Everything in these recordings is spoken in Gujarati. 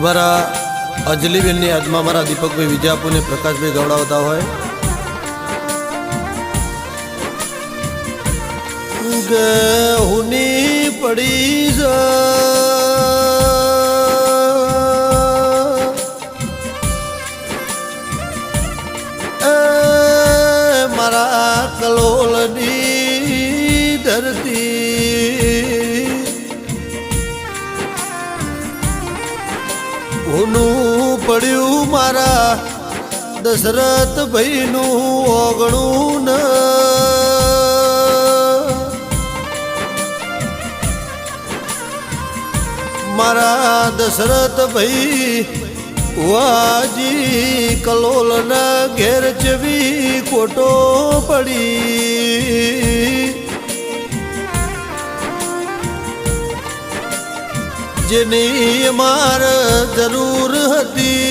અમારા અંજલિબેનની યાદમાં અમારા દીપકભાઈ વિજાપુર ને પ્રકાશભાઈ ગવડાવતા હોય. હુની પડી મારા કલોલની ધરતી પડ્યું મારા દશરથ ભાઈનું ઓગણું ન. મારા દશરથ ભાઈ વાજી કલોલના ઘેર ચવી ખોટો પડી. જેની માર જરૂર હતી.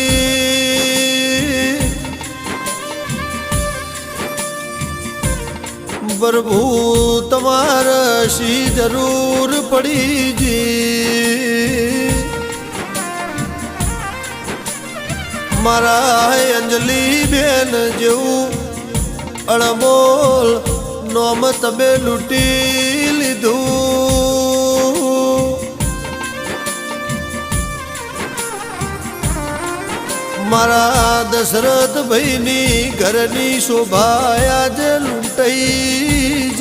પ્રભુ તમારે શી જરૂર પડી જી મારા અંજલિ બેન જેવું અણમોલ નોમ તમે લૂંટી લીધું. મારા દશરથ ભાઈની ઘરની શોભા જ લૂંટાઈ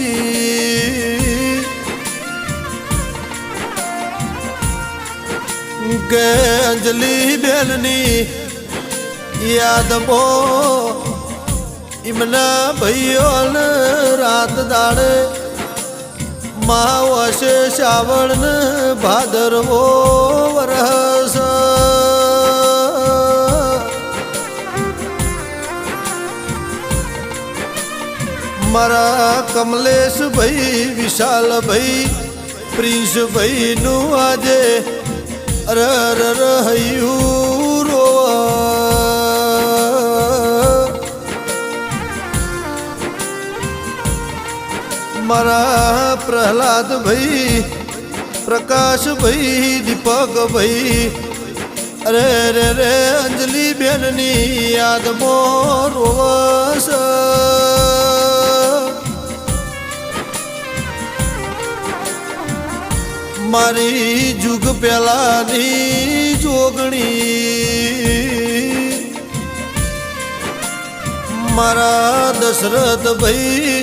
કે અંજલિ બેલની યાદ બો ઇમના ભાઈઓને રાત દાડે માવશે શ્રાવણ ભાદરવો વરસ. મારા કમલેશ ભાઈ વિશાલ ભાઈ પ્રિન્સ ભાઈ નું આજે અર અર અર હૈયું રોવા. મારા પ્રહલાદ ભાઈ પ્રકાશ ભાઈ દીપક ભાઈ અરે રે રે અંજલિ બેનની યાદમાં રોવસ મારી જુગ પેલાની જોગણી. મારા દશરથ ભાઈ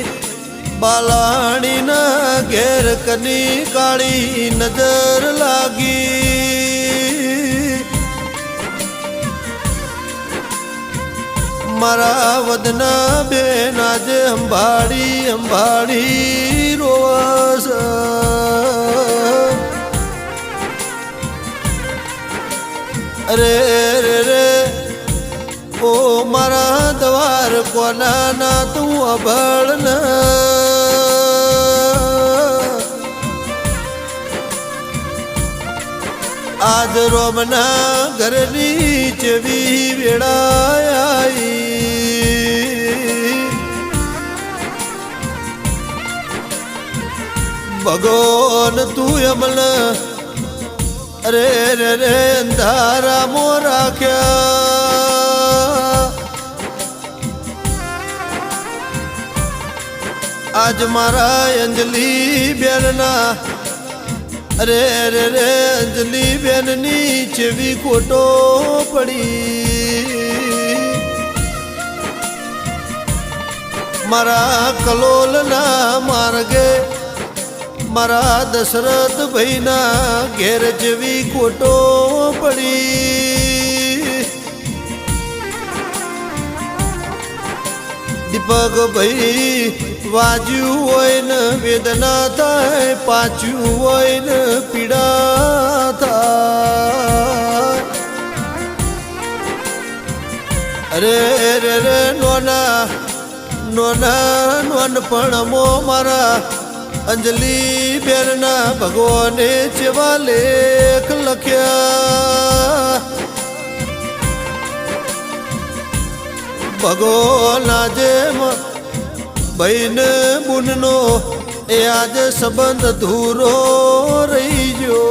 બાલાણીના ઘેર કની કાળી નજર લાગી. મારા વદના બેન આજે અંબાડી અંબાડી રોવસ અરે રે રે. ઓ મારા દ્વાર કોના ના તું અભળ આજ રોમના ઘરની ચવી વેળાઈ ભગવાન તું અમલ અરે રે રે, અંધારા મો રાખ્યા. આજ મારા અંજલિ બેનના અરે રે રે અંજલિ બેનની ચેવી ખોટો પડી. મારા કલોલના માર્ગે મારા દશરથ ભાઈના ઘેર જેવી ખોટો પડી. દીપક ભાઈ, વાજ્યું હોય ને વેદના થાય, પાછું હોય ને પીડા થાય. અરે રે રે નોના નોના નોનપણમો મારા અંજલિ બેરના ભગવાને જેવા લેખ લખ્યા. ભગવાન જેમ બહેન બુનનો એ આજે સંબંધ ધૂરો રહી ગયો.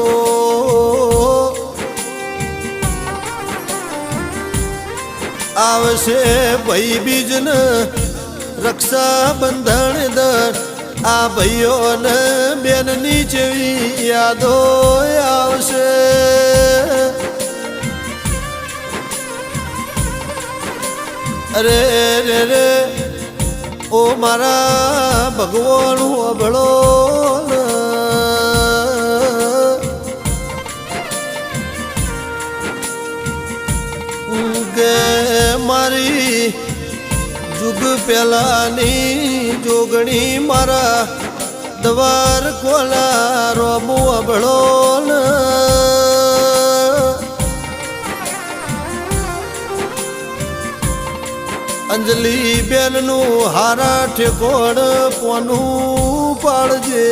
આવશે ભાઈ બીજને રક્ષાબંધન દર આ ભાઈઓને બેનની જેવી યાદો આવશે. અરે રે રે ઓ મારા ભગવાન અભળો મારી જુગ પેલાની જોગણી મારા દ્વાર ખોલા રોમું અબળો અંજલિ બેનનું હારા ઠેકોણ પોનું પાડજે?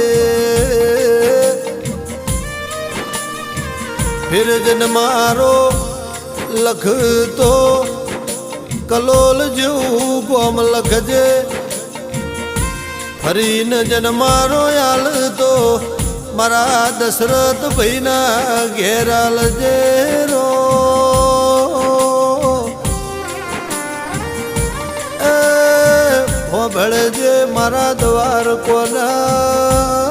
ફિરજન મારો લખતો કલોલ જેવું ગોમ લખજે. ફરીને જન મારો યાલ તો મારા દશરથ ભાઈના ઘેરાલ જે રો. ભળજે મારા દ્વાર કોના